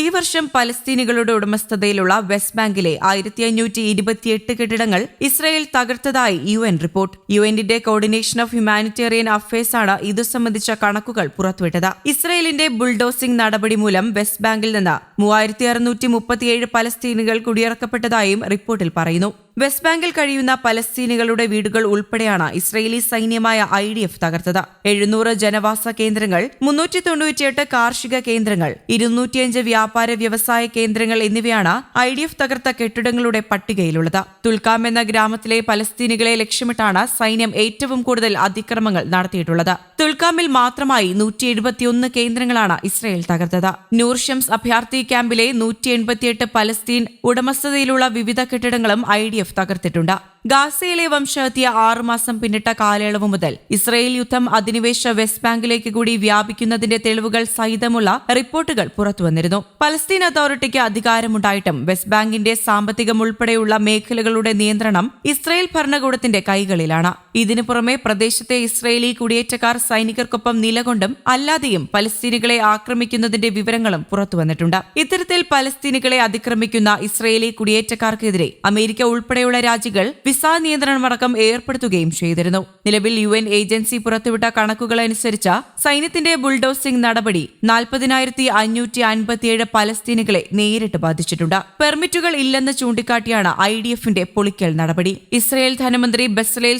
ഈ വർഷം പലസ്തീനികളുടെ ഉടമസ്ഥതയിലുള്ള വെസ്റ്റ് ബാങ്കിലെ ആയിരത്തി അഞ്ഞൂറ്റി ഇരുപത്തിയെട്ട് കെട്ടിടങ്ങൾ ഇസ്രയേൽ തകർത്തതായി യു എൻ റിപ്പോർട്ട്. യു എന്നിന്റെ കോർഡിനേഷൻ ഓഫ് ഹ്യൂമാനിറ്റേറിയൻ അഫയേഴ്സ് ആണ് ഇതു സംബന്ധിച്ച കണക്കുകൾ പുറത്തുവിട്ടത്. ഇസ്രയേലിന്റെ ബുൾഡോസിംഗ് നടപടി മൂലം വെസ്റ്റ് ബാങ്കിൽ നിന്ന് മൂവായിരത്തി അറുന്നൂറ്റി മുപ്പത്തിയേഴ് പലസ്തീനികൾ കുടിയിറക്കപ്പെട്ടതായും റിപ്പോർട്ടിൽ പറയുന്നു. വെസ്റ്റ് ബാങ്കിൽ കഴിയുന്ന പലസ്തീനികളുടെ വീടുകൾ ഉൾപ്പെടെയാണ് ഇസ്രയേലി സൈന്യമായ ഐ ഡി എഫ് തകർത്തത്. എഴുന്നൂറ് ജനവാസ കേന്ദ്രങ്ങൾ മുന്നൂറ്റി തൊണ്ണൂറ്റിയെട്ട് കാർഷിക കേന്ദ്രങ്ങൾ ഇരുന്നൂറ്റിയഞ്ച് വ്യാപാര വ്യവസായ കേന്ദ്രങ്ങൾ എന്നിവയാണ് ഐ ഡി എഫ് തകർത്ത കെട്ടിടങ്ങളുടെ പട്ടികയിലുള്ളത്. തുൽക്കാം എന്ന ഗ്രാമത്തിലെ പലസ്തീനികളെ ലക്ഷ്യമിട്ടാണ് സൈന്യം ഏറ്റവും കൂടുതൽ അതിക്രമങ്ങൾ നടത്തിയിട്ടുള്ളത്. തുൽക്കാമിൽ മാത്രമായി നൂറ്റി എഴുപത്തിയൊന്ന് കേന്ദ്രങ്ങളാണ് ഇസ്രയേൽ തകർത്തത്. നൂർഷംസ് അഭയാർത്ഥി ക്യാമ്പിലെ നൂറ്റി എൺപത്തിയെട്ട് പലസ്തീൻ ഉടമസ്ഥതയിലുള്ള വിവിധ കെട്ടിടങ്ങളും ഐ ഡി എഫ് തകർത്തിട്ടുണ്ട്. ഗാസയിലെ വംശഹത്യ ആറുമാസം പിന്നിട്ട കാലയളവ് മുതൽ ഇസ്രയേൽ യുദ്ധം അധിനിവേശ വെസ്റ്റ് ബാങ്കിലേക്ക് കൂടി വ്യാപിക്കുന്നതിന്റെ തെളിവുകൾ സഹിതമുള്ള റിപ്പോർട്ടുകൾ പുറത്തുവന്നിരുന്നു പലസ്തീൻ അതോറിറ്റിക്ക് അധികാരമുണ്ടായിട്ടും വെസ്റ്റ് ബാങ്കിന്റെ സാമ്പത്തികം ഉൾപ്പെടെയുള്ള മേഖലകളുടെ നിയന്ത്രണം ഇസ്രയേൽ ഭരണകൂടത്തിന്റെ കൈകളിലാണ്. ഇതിനു പുറമെ പ്രദേശത്തെ ഇസ്രയേലി കുടിയേറ്റക്കാർ സൈനികർക്കൊപ്പം നിലകൊണ്ടും അല്ലാതെയും പലസ്തീനികളെ ആക്രമിക്കുന്നതിന്റെ വിവരങ്ങളും പുറത്തുവന്നിട്ടുണ്ട്. ഇത്തരത്തിൽ പലസ്തീനികളെ അതിക്രമിക്കുന്ന ഇസ്രയേലി കുടിയേറ്റക്കാർക്കെതിരെ അമേരിക്ക ഉൾപ്പെടെയുള്ള രാജ്യങ്ങൾ വിസ നിയന്ത്രണമടക്കം ഏർപ്പെടുത്തുകയും ചെയ്തിരുന്നു. നിലവിൽ യു എൻ ഏജൻസി പുറത്തുവിട്ട കണക്കുകൾ അനുസരിച്ച് സൈന്യത്തിന്റെ ബുൾഡോസിംഗ് നടപടി നാൽപ്പതിനായിരത്തി അഞ്ഞൂറ്റി അൻപത്തിയേഴ് പലസ്തീനുകളെ നേരിട്ട് ബാധിച്ചിട്ടുണ്ട്. പെർമിറ്റുകൾ ഇല്ലെന്ന് ചൂണ്ടിക്കാട്ടിയാണ് ഐ ഡി എഫിന്റെ പൊളിക്കൽ നടപടി. ഇസ്രയേൽ ധനമന്ത്രി ബെസ്ലേൽ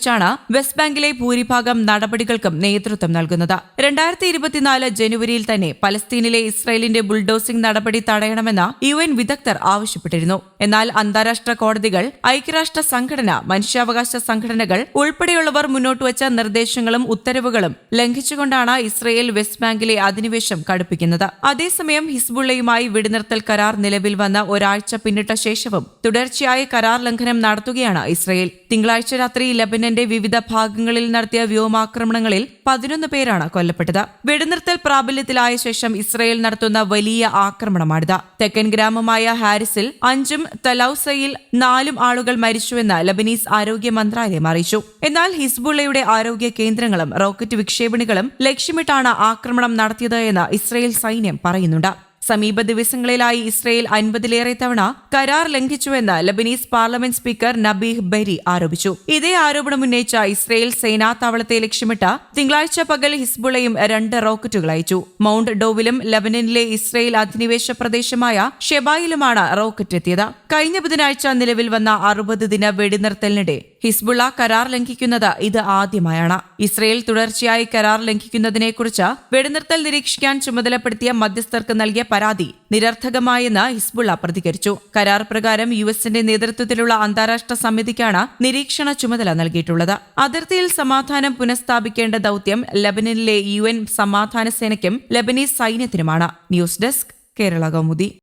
സ്മോട്രിച്ചാണ് വെസ്റ്റ് ബാങ്കിലെ ഭൂരിഭാഗം നടപടികൾക്കും നേതൃത്വം നൽകുന്നത്. രണ്ടായിരത്തി ഇരുപത്തിനാല് ജനുവരിയിൽ തന്നെ പലസ്തീനിലെ ഇസ്രയേലിന്റെ ബുൾഡോസിംഗ് നടപടി തടയണമെന്ന് യു എൻ വിദഗ്ധർ ആവശ്യപ്പെട്ടിരുന്നു. എന്നാൽ അന്താരാഷ്ട്ര കോടതികൾ ഐക്യരാഷ്ട്ര സംഘടന മനുഷ്യാവകാശ സംഘടനകൾ ഉൾപ്പെടെയുള്ളവർ മുന്നോട്ടുവച്ച നിർദ്ദേശങ്ങളും ഉത്തരവുകളും ലംഘിച്ചുകൊണ്ടാണ് ഇസ്രയേൽ വെസ്റ്റ് ബാങ്കിലെ അധിനിവേശം കടുപ്പിക്കുന്നത്. അതേസമയം ഹിസ്ബുള്ളയുമായി വെടിനിർത്തൽ കരാർ നിലവിൽ വന്ന ഒരാഴ്ച പിന്നിട്ട ശേഷവും തുടർച്ചയായ കരാർ ലംഘനം നടത്തുകയാണ് ഇസ്രയേൽ. തിങ്കളാഴ്ച രാത്രി ലബനന്റെ വിവിധ ഭാഗങ്ങളിൽ നടത്തിയ വ്യോമാക്രമണങ്ങളിൽ പതിനൊന്ന് പേരാണ് കൊല്ലപ്പെട്ടത്. വെടിനിർത്തൽ പ്രാബല്യത്തിലായ ശേഷം ഇസ്രയേൽ നടത്തുന്ന വലിയ ആക്രമണമാണിത്. തെക്കൻ ഗ്രാമമായ ഹാരിസിൽ അഞ്ചും തലൌസയിൽ നാലും ആളുകൾ മരിച്ചുവെന്ന് ലബനീസ് ആരോഗ്യ മന്ത്രാലയം അറിയിച്ചു. എന്നാൽ ഹിസ്ബുള്ളയുടെ ആരോഗ്യ കേന്ദ്രങ്ങളും റോക്കറ്റ് വിക്ഷേപണികളും ലക്ഷ്യമിട്ടാണ് ആക്രമണം നടത്തിയത് എന്ന് ഇസ്രയേൽ സൈന്യം പറയുന്നുണ്ട്. സമീപ ദിവസങ്ങളിലായി ഇസ്രയേൽ അൻപതിലേറെ തവണ കരാർ ലംഘിച്ചുവെന്ന് Lebanese parliament speaker Nabih Berri ആരോപിച്ചു. ഇതേ ആരോപണം ഉന്നയിച്ച ഇസ്രയേൽ സേനാ താവളത്തെ ലക്ഷ്യമിട്ട് തിങ്കളാഴ്ച പകൽ ഹിസ്ബുളയും രണ്ട് റോക്കറ്റുകൾ അയച്ചു. മൌണ്ട് ഡോവിലും ലബനനിലെ ഇസ്രയേൽ അധിനിവേശ പ്രദേശമായ ഷെബായിലുമാണ് റോക്കറ്റ് എത്തിയത്. കഴിഞ്ഞ ബുധനാഴ്ച നിലവിൽ വന്ന അറുപത് ദിന വെടിനിർത്തലിനിടെ ഹിസ്ബുള്ള കരാർ ലംഘിക്കുന്നത് ഇത് ആദ്യമായാണ്. ഇസ്രയേൽ തുടർച്ചയായി കരാർ ലംഘിക്കുന്നതിനെക്കുറിച്ച് വെടിനിർത്തൽ നിരീക്ഷിക്കാൻ ചുമതലപ്പെടുത്തിയ മധ്യസ്ഥർക്ക് നൽകിയ പരാതി നിരർത്ഥകമായെന്ന് ഹിസ്ബുള്ള പ്രതികരിച്ചു. കരാർ പ്രകാരം യു എസിന്റെ നേതൃത്വത്തിലുള്ള അന്താരാഷ്ട്ര സമിതിക്കാണ് നിരീക്ഷണ ചുമതല നൽകിയിട്ടുള്ളത്. അതിർത്തിയിൽ സമാധാനം പുനഃസ്ഥാപിക്കേണ്ട ദൌത്യം ലബനനിലെ യു എൻ സമാധാന സേനയ്ക്കും Lebanese സൈന്യത്തിനുമാണ്. News desk Kerala Kaumudi.